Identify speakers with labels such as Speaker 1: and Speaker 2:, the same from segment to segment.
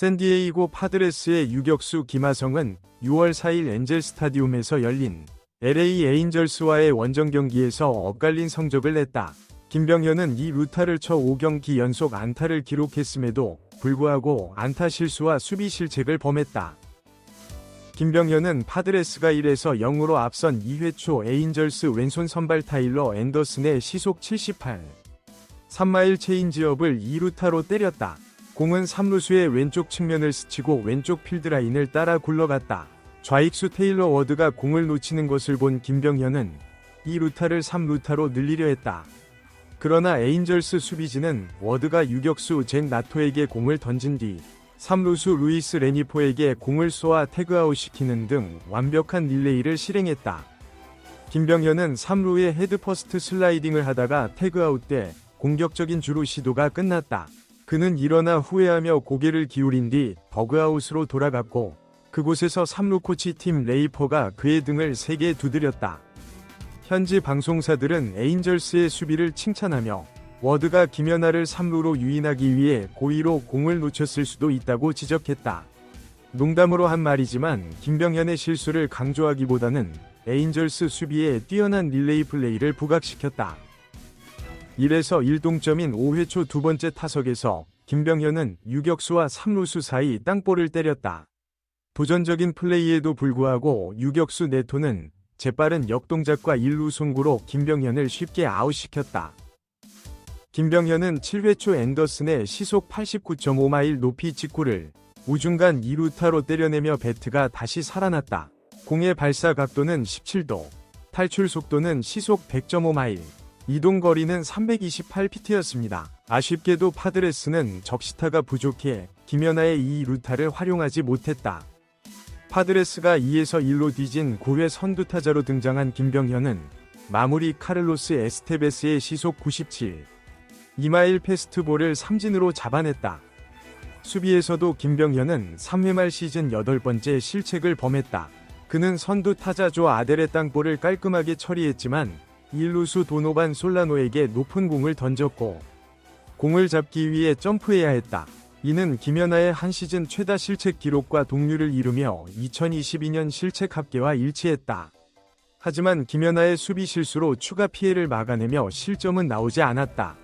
Speaker 1: 샌디에이고 파드레스의 유격수 김하성은 6월 4일 엔젤 스타디움에서 열린 LA 에인절스와의 원정 경기에서 엇갈린 성적을 냈다. 김병현은 이 루타를 쳐 5경기 연속 안타를 기록했음에도 불구하고 안타 실수와 수비 실책을 범했다. 김병현은 파드레스가 1에서 0으로 앞선 2회 초 에인절스 왼손 선발 타일러 앤더슨의 시속 78. 3마일 체인지업을 2루타로 때렸다. 공은 3루수의 왼쪽 측면을 스치고 왼쪽 필드라인을 따라 굴러갔다. 좌익수 테일러 워드가 공을 놓치는 것을 본 김병현은 2루타를 3루타로 늘리려 했다. 그러나 에인절스 수비진은 워드가 유격수 잭 나토에게 공을 던진 뒤 3루수 루이스 레니포에게 공을 쏘아 태그아웃 시키는 등 완벽한 릴레이를 실행했다. 김병현은 3루에 헤드퍼스트 슬라이딩을 하다가 태그아웃 때 공격적인 주루 시도가 끝났다. 그는 일어나 후회하며 고개를 기울인 뒤 버그아웃으로 돌아갔고 그곳에서 3루 코치 팀 레이퍼가 그의 등을 세게 두드렸다. 현지 방송사들은 에인절스의 수비를 칭찬하며 워드가 김연아를 3루로 유인하기 위해 고의로 공을 놓쳤을 수도 있다고 지적했다. 농담으로 한 말이지만 김병현의 실수를 강조하기보다는 에인절스 수비에 뛰어난 릴레이 플레이를 부각시켰다. 1에서 1동점인 5회 초 두 번째 타석에서 김병현은 유격수와 3루수 사이 땅볼을 때렸다. 도전적인 플레이에도 불구하고 유격수 네토는 재빠른 역동작과 1루 송구로 김병현을 쉽게 아웃시켰다. 김병현은 7회 초 앤더슨의 시속 89.5마일 높이 직구를 우중간 2루타로 때려내며 배트가 다시 살아났다. 공의 발사 각도는 17도, 탈출 속도는 시속 100.5마일, 이동 거리는 328피트였습니다. 아쉽게도 파드레스는 적시타가 부족해 김연아의 이 루타를 활용하지 못했다. 파드레스가 2에서 1로 뒤진 9회 선두타자로 등장한 김병현은 마무리 카를로스 에스테베스의 시속 97, 2마일 패스트볼을 삼진으로 잡아냈다. 수비에서도 김병현은 3회 말 시즌 8번째 실책을 범했다. 그는 선두 타자 조 아델의 땅볼을 깔끔하게 처리했지만 1루수 도노반 솔라노에게 높은 공을 던졌고 공을 잡기 위해 점프해야 했다. 이는 김연아의 한 시즌 최다 실책 기록과 동률을 이루며 2022년 실책 합계와 일치했다. 하지만 김연아의 수비 실수로 추가 피해를 막아내며 실점은 나오지 않았다.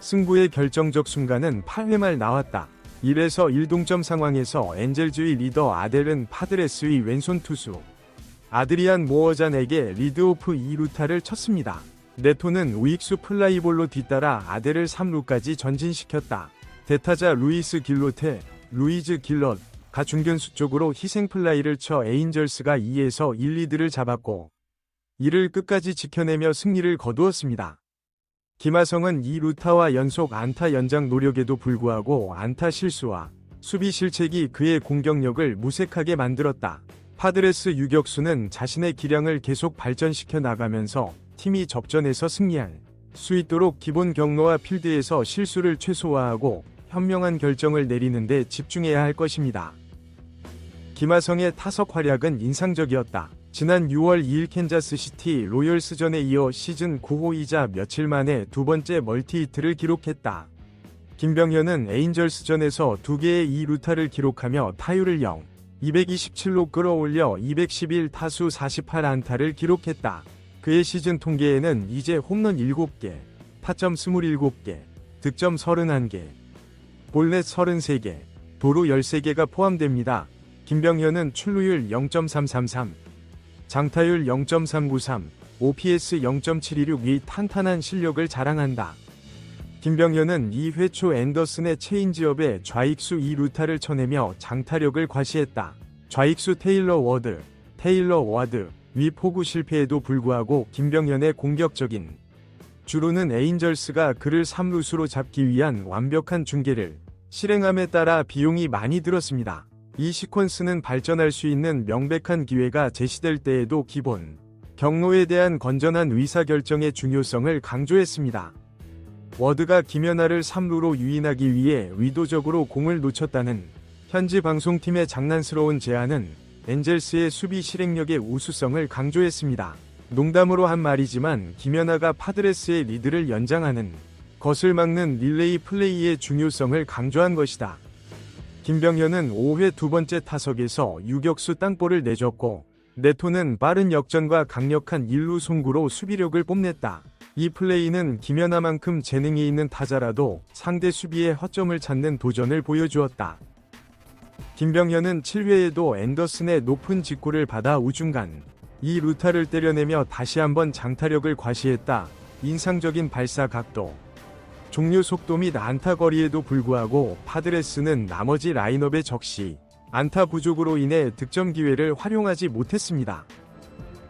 Speaker 1: 승부의 결정적 순간은 8회 말 나왔다. 1에서 1동점 상황에서 엔젤주의 리더 아델은 파드레스의 왼손 투수 아드리안 모어잔에게 리드오프 2루타를 쳤습니다. 네토는 우익수 플라이볼로 뒤따라 아델을 3루까지 전진시켰다. 대타자 루이스 길로테, 루이즈 길럿, 가 중견수 쪽으로 희생 플라이를 쳐 에인절스가 2에서 1, 2드를 잡았고 이를 끝까지 지켜내며 승리를 거두었습니다. 김하성은 이 루타와 연속 안타 연장 노력에도 불구하고 안타 실수와 수비 실책이 그의 공격력을 무색하게 만들었다. 파드레스 유격수는 자신의 기량을 계속 발전시켜 나가면서 팀이 접전에서 승리할 수 있도록 기본 경로와 필드에서 실수를 최소화하고 현명한 결정을 내리는 데 집중해야 할 것입니다. 김하성의 타석 활약은 인상적이었다. 지난 6월 2일 캔자스시티 로열스전에 이어 시즌 9호이자 며칠 만에 두 번째 멀티히트를 기록했다. 김병현은 에인절스전에서 두 개의 2루타를 기록하며 타율을 0, 227로 끌어올려 211 타수 48 안타를 기록했다. 그의 시즌 통계에는 이제 홈런 7개, 타점 27개, 득점 31개, 볼넷 33개, 도루 13개가 포함됩니다. 김병현은 출루율 0.333, 장타율 0.393, OPS 0.726이 탄탄한 실력을 자랑한다. 김병현은 2회 초 앤더슨의 체인지업에 좌익수 2루타를 쳐내며 장타력을 과시했다. 좌익수 테일러 워드, 테일러 워드, 위 포구 실패에도 불구하고 김병현의 공격적인 주로는 에인절스가 그를 3루수로 잡기 위한 완벽한 중계를 실행함에 따라 비용이 많이 들었습니다. 이 시퀀스는 발전할 수 있는 명백한 기회가 제시될 때에도 기본 경로에 대한 건전한 의사결정의 중요성을 강조했습니다. 워드가 김연아를 3루로 유인하기 위해 의도적으로 공을 놓쳤다는 현지 방송팀의 장난스러운 제안은 엔젤스의 수비 실행력의 우수성을 강조했습니다. 농담으로 한 말이지만 김연아가 파드레스의 리드를 연장하는 것을 막는 릴레이 플레이의 중요성을 강조한 것이다. 김병현은 5회 두 번째 타석에서 유격수 땅볼을 내줬고 네토는 빠른 역전과 강력한 일루 송구로 수비력을 뽐냈다. 이 플레이는 김연아만큼 재능이 있는 타자라도 상대 수비의 허점을 찾는 도전을 보여주었다. 김병현은 7회에도 앤더슨의 높은 직구를 받아 우중간 이 루타를 때려내며 다시 한번 장타력을 과시했다. 인상적인 발사 각도, 종료 속도 및 안타 거리에도 불구하고 파드레스는 나머지 라인업의 적시, 안타 부족으로 인해 득점 기회를 활용하지 못했습니다.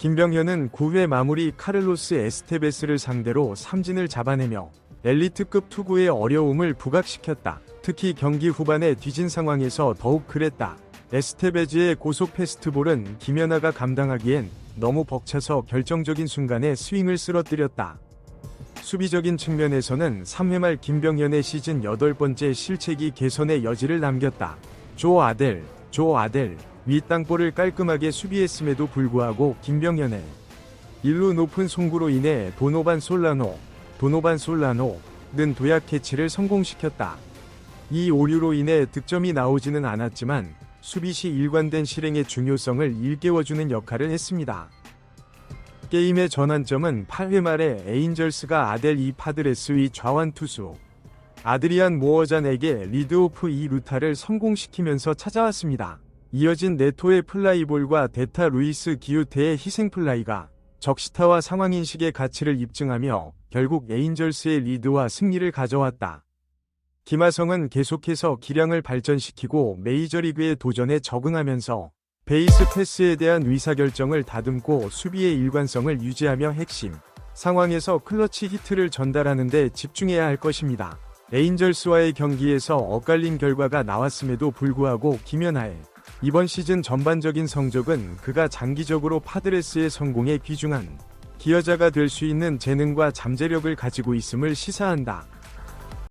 Speaker 1: 김병현은 9회 마무리 카를로스 에스테베스를 상대로 삼진을 잡아내며 엘리트급 투구의 어려움을 부각시켰다. 특히 경기 후반에 뒤진 상황에서 더욱 그랬다. 에스테베즈의 고속 패스트볼은 김연아가 감당하기엔 너무 벅차서 결정적인 순간에 스윙을 쓰러뜨렸다. 수비적인 측면에서는 3회 말 김병현의 시즌 8번째 실책이 개선의 여지를 남겼다. 조 아델, 조 아델, 윗땅볼을 깔끔하게 수비했음에도 불구하고 김병현의 일루 높은 송구로 인해 도노반 솔라노, 도노반 솔라노는 도약 캐치를 성공시켰다. 이 오류로 인해 득점이 나오지는 않았지만 수비 시 일관된 실행의 중요성을 일깨워주는 역할을 했습니다. 게임의 전환점은 8회 말에 에인절스가 아델 이 파드레스의 좌완 투수 아드리안 모어잔에게 리드오프 2루타를 성공시키면서 찾아왔습니다. 이어진 네토의 플라이볼과 데타 루이스 기우테의 희생 플라이가 적시타와 상황인식의 가치를 입증하며 결국 에인절스의 리드와 승리를 가져왔다. 김하성은 계속해서 기량을 발전시키고 메이저리그의 도전에 적응하면서 베이스 패스에 대한 의사결정을 다듬고 수비의 일관성을 유지하며 핵심 상황에서 클러치 히트를 전달하는 데 집중해야 할 것입니다. 에인절스와의 경기에서 엇갈린 결과가 나왔음에도 불구하고 김연아의 이번 시즌 전반적인 성적은 그가 장기적으로 파드레스의 성공에 귀중한 기여자가 될 수 있는 재능과 잠재력을 가지고 있음을 시사한다.